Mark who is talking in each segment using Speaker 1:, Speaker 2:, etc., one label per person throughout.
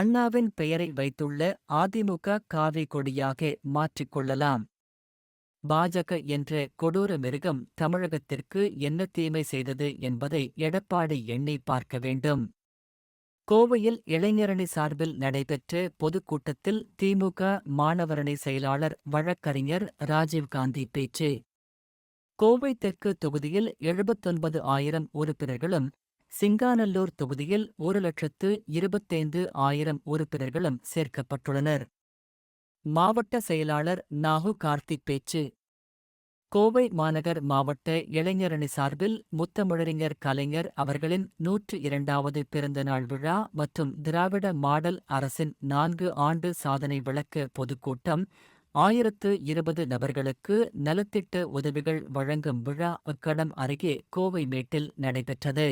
Speaker 1: அண்ணாவின் பெயரை வைத்துள்ள அதிமுக காவி கொடியாக மாற்றிக்கொள்ளலாம் பாஜக என்ற கொடூர மிருகம் தமிழகத்திற்கு என்ன தீமை செய்தது என்பதை எடப்பாடி எண்ணி பார்க்க வேண்டும். கோவையில் இளைஞரணி சார்பில் நடைபெற்ற பொதுக்கூட்டத்தில் திமுக மாணவரணி செயலாளர் வழக்கறிஞர் ராஜீவ்காந்தி பேச்சு. கோவை தெற்கு தொகுதியில் எழுபத்தொன்பது ஆயிரம் உறுப்பினர்களும் சிங்காநல்லூர் தொகுதியில் ஒரு லட்சத்து இருபத்தைந்து ஆயிரம் உறுப்பினர்களும் சேர்க்கப்பட்டுள்ளனர். மாவட்ட செயலாளர் நாகு கார்த்திக் பேச்சு. கோவை மாநகர் மாவட்ட இளைஞரணி சார்பில் முத்தமிழறிஞர் கலைஞர் அவர்களின் நூற்று இரண்டாவது பிறந்தநாள் விழா மற்றும் திராவிட மாடல் அரசின் நான்கு ஆண்டு சாதனை விளக்க பொதுக்கூட்டம் ஆயிரத்து இருபது நபர்களுக்கு நலத்திட்ட உதவிகள் வழங்கும் விழா அக்கடம் அருகே கோவை மேட்டில் நடைபெற்றது.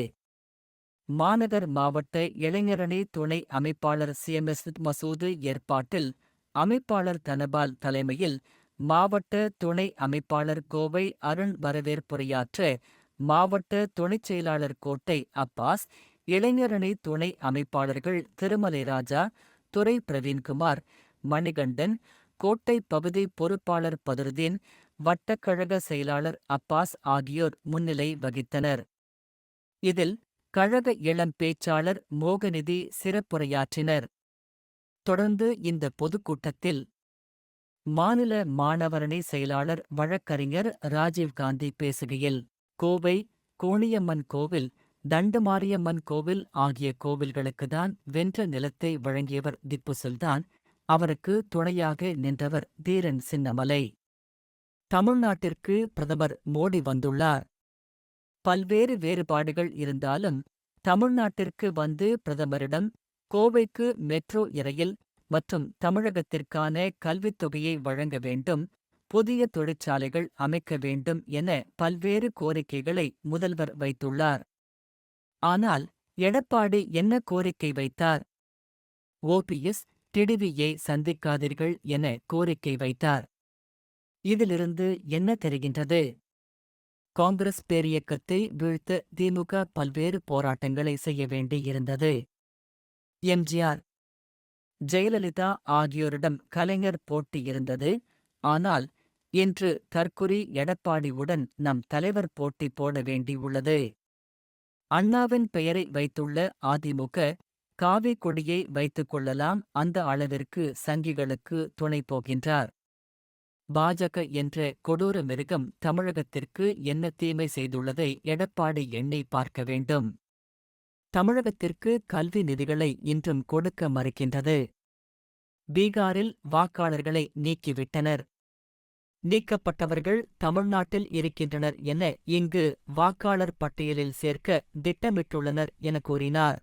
Speaker 1: மாநகர் மாவட்ட இளைஞரணி துணை அமைப்பாளர் சிஎம்எஸ் மசூது ஏற்பாட்டில் அமைப்பாளர் தனபால் தலைமையில் மாவட்ட துணை அமைப்பாளர் கோவை அருண் வரவேற்புரையாற்ற மாவட்ட துணைச் செயலாளர் கோட்டை அப்பாஸ் இளைஞரணி துணை அமைப்பாளர்கள் திருமலை ராஜா துரை பிரவீன்குமார் மணிகண்டன் கோட்டை பகுதி பொறுப்பாளர் பதருதீன் வட்டக்கழக செயலாளர் அப்பாஸ் ஆகியோர் முன்னிலை வகித்தனர். இதில் கழக இளம் பேச்சாளர் மோகநிதி சிறப்புரையாற்றினர். தொடர்ந்து இந்த பொதுக்கூட்டத்தில் மாநில மாணவரணி செயலாளர் வழக்கறிஞர் ராஜீவ்காந்தி பேசுகையில் கோவை கோணியம்மன் கோவில் தண்டமாரியம்மன் கோவில் ஆகிய கோவில்களுக்குதான் வென்ற நிலத்தை வழங்கியவர் திப்பு சுல்தான் அவருக்கு துணையாக நின்றவர் தீரன் சின்னமலை. தமிழ்நாட்டிற்கு பிரதமர் மோடி வந்துள்ளார். பல்வேறு வேறுபாடுகள் இருந்தாலும் தமிழ்நாட்டிற்கு வந்து பிரதமரிடம் கோவைக்கு மெட்ரோ இரயில் மற்றும் தமிழகத்திற்கான கல்வித் தொகையை வழங்க வேண்டும் புதிய தொழிற்சாலைகள் அமைக்க வேண்டும் என பல்வேறு கோரிக்கைகளை முதல்வர் வைத்துள்ளார். ஆனால் எடப்பாடி என்ன கோரிக்கை வைத்தார்? ஓபிஎஸ் டிடிவியை சந்திக்காதீர்கள் என கோரிக்கை வைத்தார். இதிலிருந்து என்ன தெரிகின்றது? காங்கிரஸ் பேரியக்கத்தை வீழ்த்த திமுக பல்வேறு போராட்டங்களை செய்ய வேண்டியிருந்தது. எம்ஜிஆர் ஜெயலலிதா ஆகியோரிடம் கலைஞர் போட்டியிருந்தது ஆனால் இன்று தற்குறி எடப்பாடியுடன் நம் தலைவர் போட்டி போட வேண்டியுள்ளது. அண்ணாவின் பெயரை வைத்துள்ள அதிமுக காவி கொடியை வைத்துக் கொள்ளலாம் அந்த அளவிற்கு சங்கிகளுக்கு துணை போகின்றார். பாஜக என்ற கொடூர மிருகம் தமிழகத்திற்கு என்ன தீமை செய்துள்ளதை எடப்பாடி எண்ணி பார்க்க வேண்டும். தமிழகத்திற்கு கல்வி நிதிகளை இன்றும் கொடுக்க மறுக்கின்றது. பீகாரில் வாக்காளர்களை நீக்கிவிட்டனர். நீக்கப்பட்டவர்கள் தமிழ்நாட்டில் இருக்கின்றனர் என இங்கு வாக்காளர் பட்டியலில் சேர்க்க திட்டமிட்டுள்ளனர் என கூறினார்.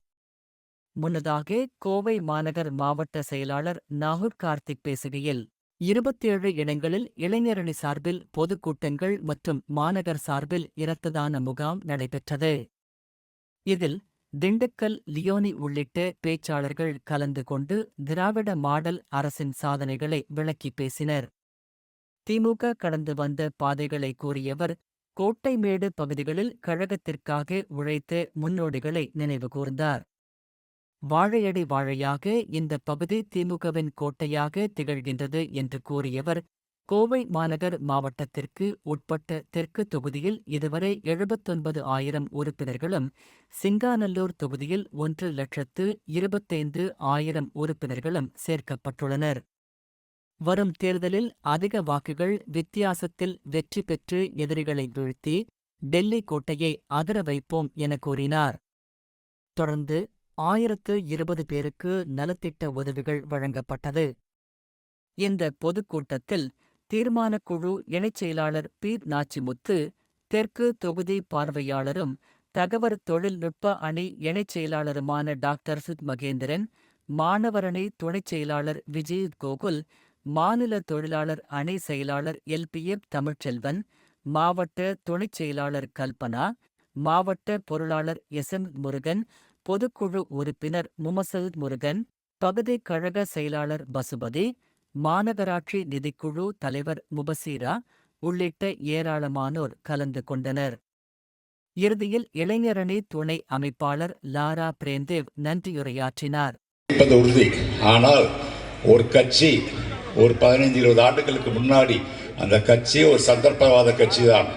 Speaker 1: முன்னதாக கோவை மாநகர் மாவட்ட செயலாளர் நாகூர் கார்த்திக் பேசுகையில் இருபத்தேழு இடங்களில் இளைஞரணி சார்பில் பொதுக்கூட்டங்கள் மற்றும் மாநகர் சார்பில் இரத்ததான முகாம் நடைபெற்றது. இதில் திண்டுக்கல் லியோனி உள்ளிட்ட பேச்சாளர்கள் கலந்து கொண்டு திராவிட மாடல் அரசின் சாதனைகளை விளக்கி பேசினர். திமுக கடந்து வந்த பாதைகளை கூறியவர் கோட்டைமேடு பகுதிகளில் கழகத்திற்காக உழைத்த முன்னோடிகளை நினைவுகூர்ந்தார் வாழையடி வாழையாக இந்த பகுதி திமுகவின் கோட்டையாக திகழ்கின்றது என்று கூறியவர். கோவை மாநகர் மாவட்டத்திற்கு உட்பட்ட தெற்கு தொகுதியில் இதுவரை எழுபத்தொன்பது ஆயிரம் உறுப்பினர்களும் சிங்காநல்லூர் தொகுதியில் ஒன்று லட்சத்து இருபத்தைந்து ஆயிரம் உறுப்பினர்களும் சேர்க்கப்பட்டுள்ளனர். வரும் தேர்தலில் அதிக வாக்குகள் வித்தியாசத்தில் வெற்றி பெற்று எதிரிகளை வீழ்த்தி டெல்லி கோட்டையை அதிர வைப்போம் என கூறினார். தொடர்ந்து ஆயிரத்து இருபது பேருக்கு நலத்திட்ட உதவிகள் வழங்கப்பட்டது. இந்த பொதுக்கூட்டத்தில் தீர்மானக்குழு இணைச் செயலாளர் பி நாச்சிமுத்து தெற்கு தொகுதி பார்வையாளரும் தகவல் தொழில்நுட்ப அணி இணைச் செயலாளருமான டாக்டர் சுத் மகேந்திரன் மாணவரணி துணைச் செயலாளர் விஜய் கோகுல் மாநில தொழிலாளர் அணி செயலாளர் எல்பிஎஃப் தமிழ்ச்செல்வன் மாவட்ட துணைச் செயலாளர் கல்பனா மாவட்ட பொருளாளர் எஸ். எம். முருகன் பொதுக்குழு உறுப்பினர் முமசல் முருகன் பகுதி கழக செயலாளர் பசுபதி மாநகராட்சி நிதிக்குழு தலைவர் முபசீரா உள்ளிட்ட ஏராளமானோர் கலந்து கொண்டனர். இறுதியில் இளைஞரணி துணை அமைப்பாளர் லாரா பிரேம்தேவ் நன்றியுரையாற்றினார்.
Speaker 2: உறுதி ஆனால் ஒரு கட்சி ஒரு பதினைந்து இருபது ஆண்டுகளுக்கு முன்னாடி அந்த கட்சி ஒரு சந்தர்ப்பவாத கட்சி தான்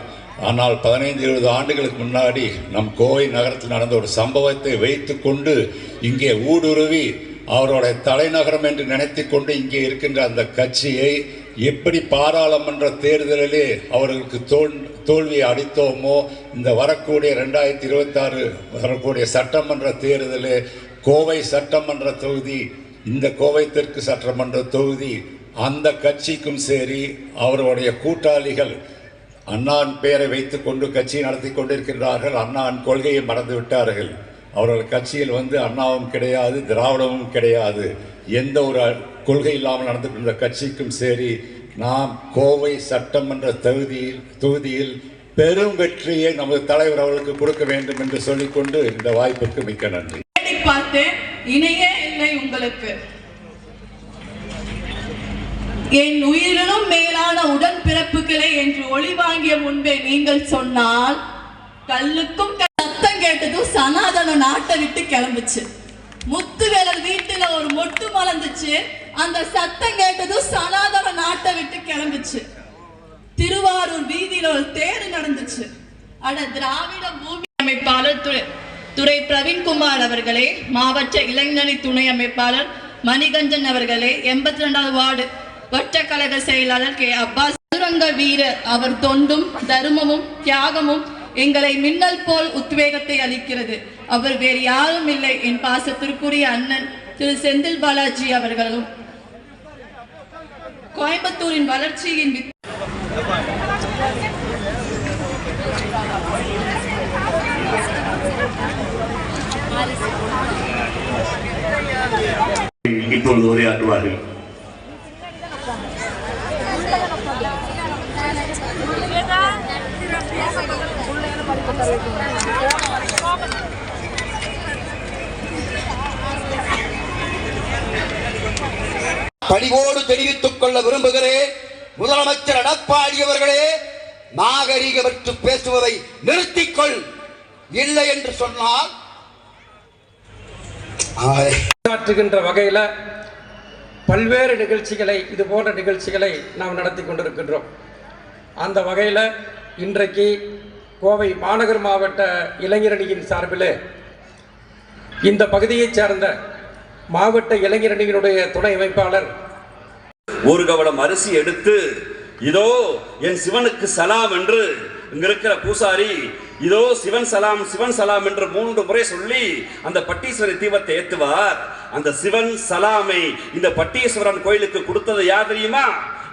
Speaker 2: ஆனால் பதினைந்து இருபது ஆண்டுகளுக்கு முன்னாடி நம் கோவை நகரத்தில் நடந்த ஒரு சம்பவத்தை வைத்துக்கொண்டு இங்கே ஊடுருவி அவருடைய தலைநகரம் என்று நினைத்து கொண்டு இங்கே இருக்கின்ற அந்த கட்சியை எப்படி பாராளுமன்ற தேர்தலிலே அவர்களுக்கு தோல் தோல்வியை அடித்தோமோ இந்த வரக்கூடிய ரெண்டாயிரத்தி இருபத்தாறு வரக்கூடிய சட்டமன்ற தேர்தலில் கோவை சட்டமன்ற தொகுதி இந்த கோவை தெற்கு சட்டமன்ற தொகுதி அந்த கட்சிக்கும் சரி அவருடைய கூட்டாளிகள் அண்ணான் பெயரை வைத்துக் கொண்டு கட்சி நடத்தி கொண்டிருக்கின்றார்கள். அண்ணான் கொள்கையை மறந்து விட்டார்கள். அவர்கள் கட்சியில் வந்து அண்ணாவும் கிடையாது திராவிடமும் கிடையாது. எந்த ஒரு கொள்கை இல்லாமல் நடந்து கொண்ட கட்சிக்கும் சரி நாம் கோவை சட்டமன்ற தொகுதியில் தொகுதியில் பெரும் வெற்றியை நமது தலைவர் அவர்களுக்கு கொடுக்க வேண்டும் என்று சொல்லிக்கொண்டு இந்த வாய்ப்புக்கு மிக்க நன்றி.
Speaker 3: பார்த்தேன். இணையே இல்லை உங்களுக்கு. என் உயிரினும் மேலான உடன் பிறப்புகளே என்று ஒளி வாங்கிய முன்பே நீங்கள் சொன்னால் கல்லுக்கும் சத்தம் கேட்டதும் சனாதன நாட்டை விட்டு கிளம்புச்சு. முத்துவேலர் வீட்டுல ஒரு மொட்டு மலர்ந்துச்சு. அந்த சத்தம் கேட்டதும் சனாதன நாட்டை விட்டு கிளம்புச்சு. திருவாரூர் வீதியில ஒரு தேர் நடந்துச்சு. அட திராவிட பூமி அமைப்பாளர் துறை துறை பிரவீன்குமார் அவர்களே மாவட்ட இளைஞரணி துணை அமைப்பாளர் மணிகண்டன் அவர்களே எண்பத்தி ரெண்டாவது வார்டு வட்ட கழக செயலாளர் கே. அப்பாஸ். சதுரங்க வீரர் அவர் தொண்டும் தர்மமும் தியாகமும் எங்களை மின்னல் போல் உத்வேகத்தை அளிக்கிறது. அவர் வேறு யாரும் இல்லை. என் பாசத்திற்குரிய அண்ணன் திரு. செந்தில் பாலாஜி அவர்களும். கோயம்புத்தூரின் வளர்ச்சியின்
Speaker 4: இப்பொழுது உரையாற்றுவார்கள்.
Speaker 5: பணிவோடு தெரிவித்துக் கொள்ள விரும்புகிறேன் முதலமைச்சர் எடப்பாடி அவர்களே நாகரிகமற்று பேசுவதை நிறுத்திக்கொள். இல்லை என்று சொன்னால்
Speaker 6: ஆற்றுகின்ற வகையில் பல்வேறு நிகழ்ச்சிகளை இது போன்ற நிகழ்ச்சிகளை நாம் நடத்தி கொண்டிருக்கின்றோம். அந்த வகையில் இன்றைக்கு கோவை மாநகர் மாவட்ட இளைஞரணியின் சார்பில் இந்த பகுதியைச் சேர்ந்த மாவட்ட இளைஞரணியினுடைய துணை அமைப்பாளர்
Speaker 4: ஒரு கவலம் அரிசி எடுத்து இதோ என் சிவனுக்கு சலாம் என்று இங்க இருக்கிற பூசாரி இதோ சிவன் சலாம் சிவன் சலாம் என்று மூன்று முறை சொல்லி அந்த பட்டீஸ்வரி தீபத்தை ஏத்துவார். அந்த சிவன் சலாமை இந்த பட்டீஸ்வரன் கோயிலுக்கு கொடுத்தது யார் தெரியுமா?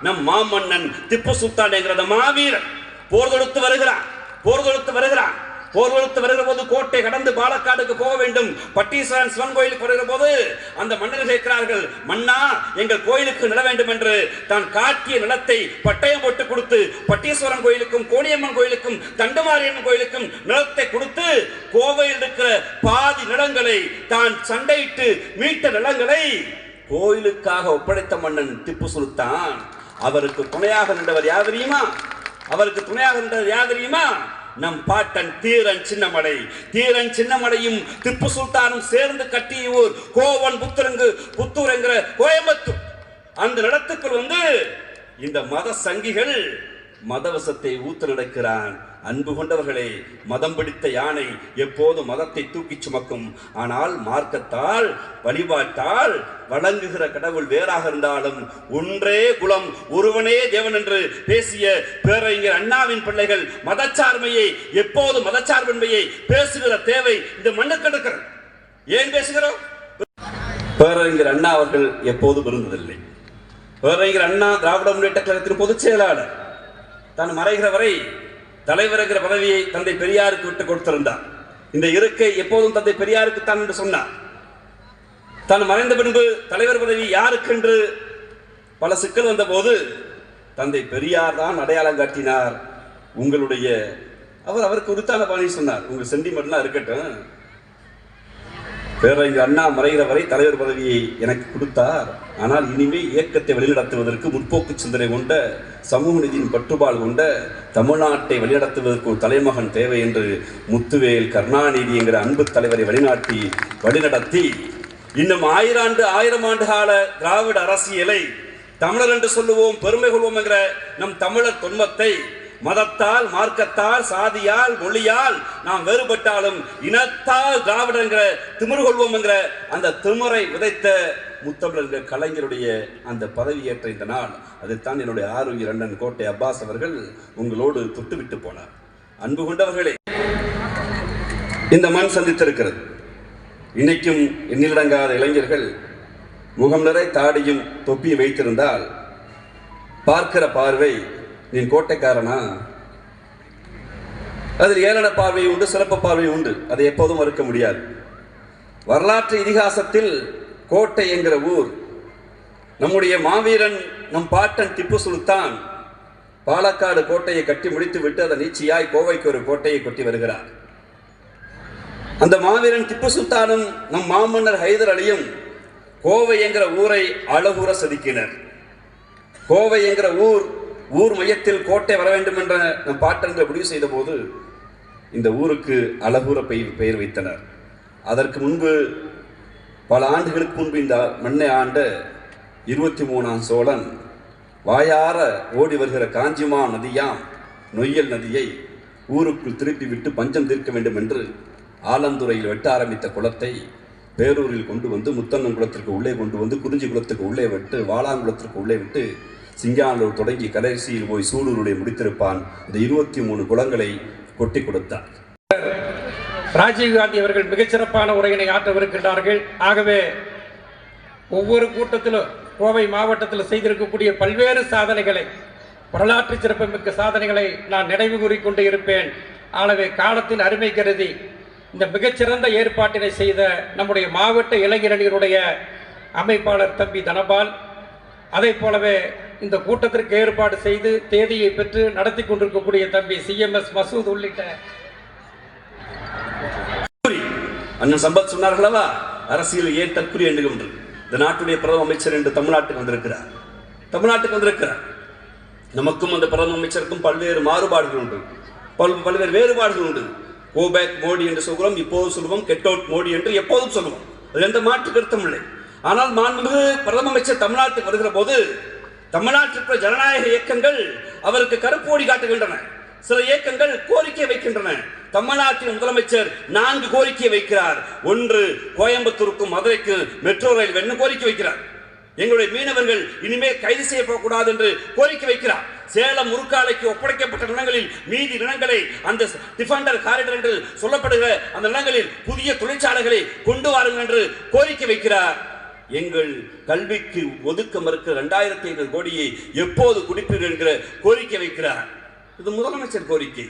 Speaker 4: நம் மாமன்னன் திப்பு சுல்தான் என்கிற மாவீரன். போர் தொடுத்து வருகிறான். போர் தொடுத்து வருகிறான். போர் தொடுத்து வருகிற போது கோட்டை கடந்து பாலக்காடுக்கு போக வேண்டும். பட்டீஸ்வரன் சிவன் கோயிலுக்கு வருகிற போது அந்த மன்னர்கள் கேட்கிறார்கள் மன்னா எங்கள் கோயிலுக்கு நில வேண்டும் என்று. தான் காட்டிய நிலத்தை பட்டயம் போட்டு கொடுத்து பட்டீஸ்வரன் கோயிலுக்கும் கோணியம்மன் கோயிலுக்கும் தண்டுமாரியம்மன் கோயிலுக்கும் நிலத்தை கொடுத்து கோவையில் இருக்கிற பாதி நிலங்களை தான் சண்டையிட்டு மீட்ட நிலங்களை கோயிலுக்காக ஒப்படைத்த மன்னன் திப்பு சுல்தான். அவருக்கு துணையாக நின்றவர் யார் தெரியுமா? அவருக்கு துணையாக நின்றவர் யார் தெரியுமா? நம் பாட்டன் தீரன் சின்னமலை தீரன் சின்னமலையும் திப்பு சுல்தானும் சேர்ந்து கட்டிய ஊர் கோவன் புத்தரங்கு புத்தூர் என்கிற கோயம்புத்தூர். அந்த இடத்துக்குள் வந்து இந்த மத சங்கிகள் மதவசத்தை ஊத்து நடக்கிறான் அன்பு கொண்டவர்களே மதம் பிடித்த யானை எப்போது மதத்தை தூக்கிச் சுமக்கும்? ஆனால் மார்க்கத்தால் வழிபாட்டால் வழங்குகிற கடவுள் வேறாக இருந்தாலும் ஒன்றே குலம் ஒருவனே தேவன் என்று பேசிய பேரறிஞர் அண்ணாவின் பிள்ளைகள் மதச்சார்மையை எப்போது மதச்சார்பின்மையை பேசுகிற தேவை இந்த மண்ணுக்கு எடுக்கிறது ஏன் பேசுகிறோம்? பேரறிஞர் அண்ணா அவர்கள் எப்போதும் இருந்ததில்லை பேரறிஞர் அண்ணா திராவிட முன்னேற்ற கழகத்தின் பொதுச் செயலாளர். தான் மறைகிற வரை தலைவர் பதவியை தந்தை பெரியாருக்கு விட்டு கொடுத்திருந்தார். இந்த இருக்கை எப்போதும் தந்தை பெரியாருக்கு தான் என்று சொன்னார். தான் மறைந்த பின்பு தலைவர் பதவி யாருக்கென்று பல சிக்கல் வந்தபோது தந்தை பெரியார் தான் அடையாளம் காட்டினார். உங்களுடைய அவர் அவருக்கு உருத்தான பாணி சொன்னார். உங்கள் சென்டிமெண்ட்லாம் இருக்கட்டும். பேரறிஞர் அண்ணா மறைகிற வரை தலைவர் பதவியை எனக்கு கொடுத்தார். ஆனால் இனிமே இயக்கத்தை வழிநடத்துவதற்கு முற்போக்கு சிந்தனை கொண்ட சமூக நிதியின் பற்றுபால் கொண்ட தமிழ்நாட்டை வழிநடத்துவதற்கு ஒரு தலைமகன் தேவை என்று முத்துவேல் கருணாநிதி என்கிற அன்பு தலைவரை வழிநாட்டி வழிநடத்தி இன்னும் ஆயிராண்டு ஆயிரம் ஆண்டு கால திராவிட அரசியலை தமிழர் என்று சொல்லுவோம் பெருமை கொள்வோம் என்கிற நம் தமிழர் தொன்மத்தை மதத்தால் மார்க்கத்தால் சாதியால் மொழியால் நாம் வேறுபட்டாலும் இனத்தால் திராவிடங்கிற என்கிற திமிரு கொள்வோம் என்கிற அந்த திமிரை விதைத்த முத்தமிழர்கள் கலைஞருடைய அந்த பதவியேற்ற இந்த நாள். அதைத்தான் என்னுடைய ஆரோக்கிய அண்ணன் கோட்டை அப்பாஸ் அவர்கள் உங்களோடு தொட்டுவிட்டு போனார். அன்பு கொண்டவர்களே இந்த மண் சந்தித்திருக்கிறது. இன்னைக்கும் எண்ணிலடங்காத இளைஞர்கள் முகம் நிறை தாடியும் தொப்பியும் வைத்திருந்தால் பார்க்கிற பார்வை நீ கோட்டைக்காரனா? அதில் ஏளன பார்வை உண்டு சிறப்பு பார்வை உண்டு. அதை எப்போதும் மறுக்க முடியாது. வரலாற்று இதிகாசத்தில் கோட்டை என்கிற ஊர் நம்முடைய மாவீரன் நம் பாட்டன் திப்பு சுல்தான் பாலக்காடு கோட்டையை கட்டி முடித்து விட்டு அதை நீச்சியாய் கோவைக்கு ஒரு கோட்டையை கொட்டி வருகிறார். அந்த மாவீரன் திப்பு சுல்தானும் நம் மாமன்னர் ஹைதர் அலியும் கோவை என்கிற ஊரை அழகுற செதுக்கினர். கோவை என்கிற ஊர் ஊர் மையத்தில் கோட்டை வர வேண்டும் என்ற நம் முடிவு செய்த போது இந்த ஊருக்கு அழகூர பெயர் பெயர் வைத்தனர். அதற்கு முன்பு பல ஆண்டுகளுக்கு முன்பு இந்த மண்ணை ஆண்ட இருபத்தி மூணாம் சோழன் வாயார ஓடி வருகிற காஞ்சிமா நதியாம் நொய்யல் நதியை ஊருக்குள் திருப்பி விட்டு பஞ்சம் தீர்க்க வேண்டும் என்று ஆலந்துறையில் வெட்ட ஆரம்பித்த குளத்தை பேரூரில் கொண்டு வந்து முத்தண்ணன் குளத்திற்கு உள்ளே கொண்டு வந்து குறிஞ்சி குளத்துக்கு உள்ளே விட்டு வாளாங்குளத்திற்கு உள்ளே விட்டு சிங்கானூர் தொடங்கி கடைசியில் போய் சூலூருடைய முடித்திருப்பான். இந்த இருபத்தி மூணு குளங்களை கொட்டி கொடுத்தார்
Speaker 6: ராஜீவ்காந்தி அவர்கள் மிகச்சிறப்பான உரையினை ஆற்றவிருக்கின்றார்கள். ஆகவே ஒவ்வொரு கூட்டத்திலும் கோவை மாவட்டத்தில் செய்திருக்கக்கூடிய பல்வேறு சாதனைகளை வரலாற்று சிறப்புமிக்க சாதனைகளை நான் நினைவு கூறிக்கொண்டு இருப்பேன். ஆகவே காலத்தின் அருமை கருதி இந்த மிகச்சிறந்த ஏற்பாட்டினை செய்த நம்முடைய மாவட்ட இளைஞரணியினுடைய அமைப்பாளர் தம்பி தனபால் அதை போலவே இந்த கூட்டத்திற்கு ஏற்பாடு செய்து தேதியை பெற்று நடத்தி கொண்டிருக்கக்கூடிய தம்பி சிஎம்எஸ் மசூத் உள்ளிட்ட
Speaker 4: அண்ணன் சம்பத் சொன்னார்களவா அரசியல் ஏன் தற்குறி எண்ணுகின்றது இந்த நாட்டுடைய பிரதம அமைச்சர் என்று தமிழ்நாட்டுக்கு வந்திருக்கிறார். தமிழ்நாட்டுக்கு வந்திருக்கிறார். நமக்கும் அந்த பிரதம அமைச்சருக்கும் பல்வேறு மாறுபாடுகள் உண்டு. பல் பல்வேறு வேறுபாடுகள் உண்டு. கோ பேக் மோடி என்று சொல்கிறோம். இப்போது சொல்லுவோம் கெட் அவுட் மோடி என்று எப்போதும் சொல்லுவோம் அது எந்த மாற்று கருத்தும் இல்லை. ஆனால் மாண்புமிகு பிரதம அமைச்சர் தமிழ்நாட்டுக்கு வருகிற போது தமிழ்நாட்டிற்கு ஜனநாயக இயக்கங்கள் அவருக்கு கருப்போடி காட்டுகின்றன. சில இயக்கங்கள் கோரிக்கை வைக்கின்றன. தமிழ்நாட்டின் முதலமைச்சர் நான்கு கோரிக்கை வைக்கிறார். ஒன்று கோயம்புத்தூருக்கும் மதுரைக்கும் மெட்ரோ ரயில் வேணும் கோரிக்கை வைக்கிறார். எங்களுடைய மீனவர்கள் இனிமேல் கைது செய்யப்படக்கூடாது என்று கோரிக்கை வைக்கிறார். சேலம் முருக்காலைக்கு ஒப்படைக்கப்பட்ட நிலங்களில் மீதி நிலங்களை அந்த டிஃபண்டர் காரிடர் என்று சொல்லப்படுகிற அந்த நிலங்களில் புதிய தொழிற்சாலைகளை கொண்டு வாருங்கள் என்று கோரிக்கை வைக்கிறார். எங்கள் கல்விக்கு ஒதுக்க மறுக்கிற ரெண்டாயிரத்தி ஐநூறு கோடியை எப்போது குடிப்பீர்கள் என்கிற கோரிக்கை வைக்கிறார். இது முதலமைச்சர் கோரிக்கை.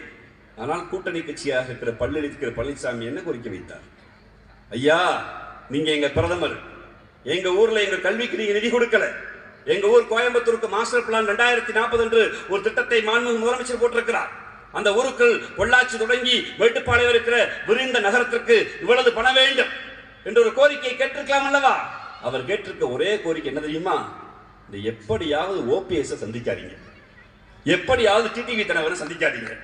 Speaker 4: ஆனால் கூட்டணி கட்சியாக இருக்கிற பள்ளி இருக்கிற பழனிசாமி என்ன கோரிக்கை வைத்தார்? ஐயா நீங்க எங்க பிரதமர் எங்க ஊர்ல எங்க கல்விக்கு நீங்க நிதி கொடுக்கல எங்க ஊர் கோயம்புத்தூருக்கு மாஸ்டர் பிளான் ரெண்டாயிரத்தி நாற்பது என்று ஒரு திட்டத்தை மாண்புமிகு முதலமைச்சர் போட்டிருக்கிறார். அந்த ஊருக்குள் பொள்ளாச்சி தொடங்கி மேட்டுப்பாளையம் இருக்கிற விரிந்த நகரத்திற்கு இவ்வளவு பணம் வேண்டும் என்ற ஒரு கோரிக்கையை கேட்டிருக்கலாம் அல்லவா? அவர் கேட்டிருக்க ஒரே கோரிக்கை என்ன தெரியுமா? இந்த எப்படியாவது ஓபிஎஸ் சந்திக்காதீங்க. எப்படியாவது டிடிவி தலைவரை சந்திக்காதீங்க.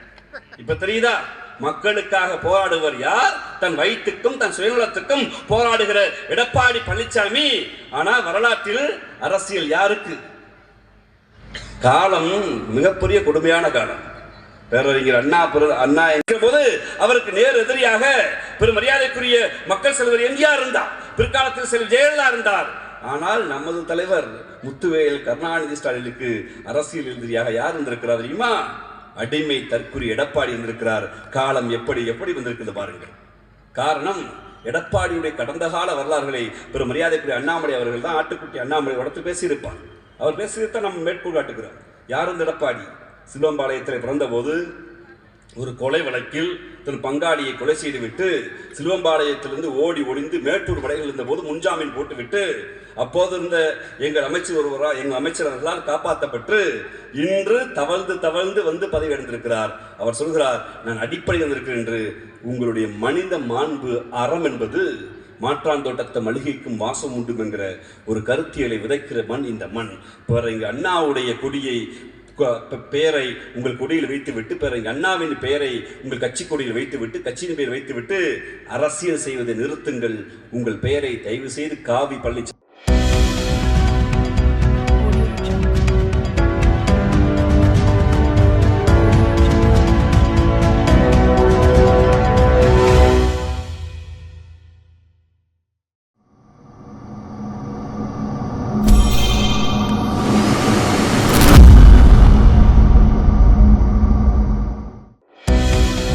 Speaker 4: இப்ப தெரியுதா? மக்களுக்காக போராடுவர் யார்? தன் வயிற்றுக்கும் தன் சுயநலத்துக்கும் போராடுகிற எடப்பாடி பழனிசாமி ஆனா வரலாற்றில் அரசியல் யாருக்கு? காலம் மிகப்பெரிய கொடுமையான காலம். பேரறிஞர் அண்ணா அண்ணா என்கிற போது அவருக்கு நேர் எதிரியாக பெரும் மரியாதைக்குரிய மக்கள் செல்வர் எம்ஜிஆர் இருந்தார். பிற்காலத்தில் செல்வர் ஜெயலலிதா இருந்தார். ஆனால் நமது தலைவர் முத்துவேல் கருணாநிதி ஸ்டாலினுக்கு அரசியல் எதிரியாக யார் இருந்திருக்கிறார் தெரியுமா? அடிமை தற்குறி எடப்பாடி இருந்திருக்கிறார் காலம் எப்படி எப்படி வந்திருக்குது பாருங்கள். காரணம் எடப்பாடியுடைய கடந்த கால வரலாறுகளை பெரும் மரியாதைக்குரிய அண்ணாமலை அவர்கள் தான் ஆட்டுக்குட்டி அண்ணாமலை வளர்த்து பேசியிருப்பார். அவர் பேசியதான் நம்ம மேற்கோள் காட்டுகிறோம். யார் இந்த எடப்பாடி? சிலுவம்பாளையத்தில் பிறந்தபோது ஒரு கொலை வழக்கில் தன் பங்காளியை கொலை செய்துவிட்டு சிலுவம்பாளையத்திலிருந்து ஓடி ஒளிந்து மேட்டூர் படைகள் இருந்தபோது முன்ஜாமீன் போட்டுவிட்டு அப்போது இருந்த எங்கள் அமைச்சர் ஒருவரா எங்கள் அமைச்சர் காப்பாற்றப்பட்டு இன்று தவழ்ந்து தவழ்ந்து வந்து பதவி அடைந்திருக்கிறார் அவர் சொல்கிறார் நான் அடிப்படையில் வந்திருக்கிறேன் என்று. உங்களுடைய மனித மாண்பு அறம் என்பது மாற்றாந்தோட்டத்தை மளிகைக்கும் வாசம் உண்டு என்கிற ஒரு கருத்தியலை விதைக்கிற மண் இந்த மண். பிறகு அண்ணாவுடைய கொடியை பெயரை உங்கள் கொடியில் வைத்துவிட்டு பிறகு அண்ணாவின் பெயரை உங்கள் கட்சி கொடியில் வைத்துவிட்டு கட்சியின் பெயர் வைத்துவிட்டு அரசியல் செய்வதை நிறுத்துங்கள். உங்கள் பெயரை தயவு செய்து காவி பள்ளி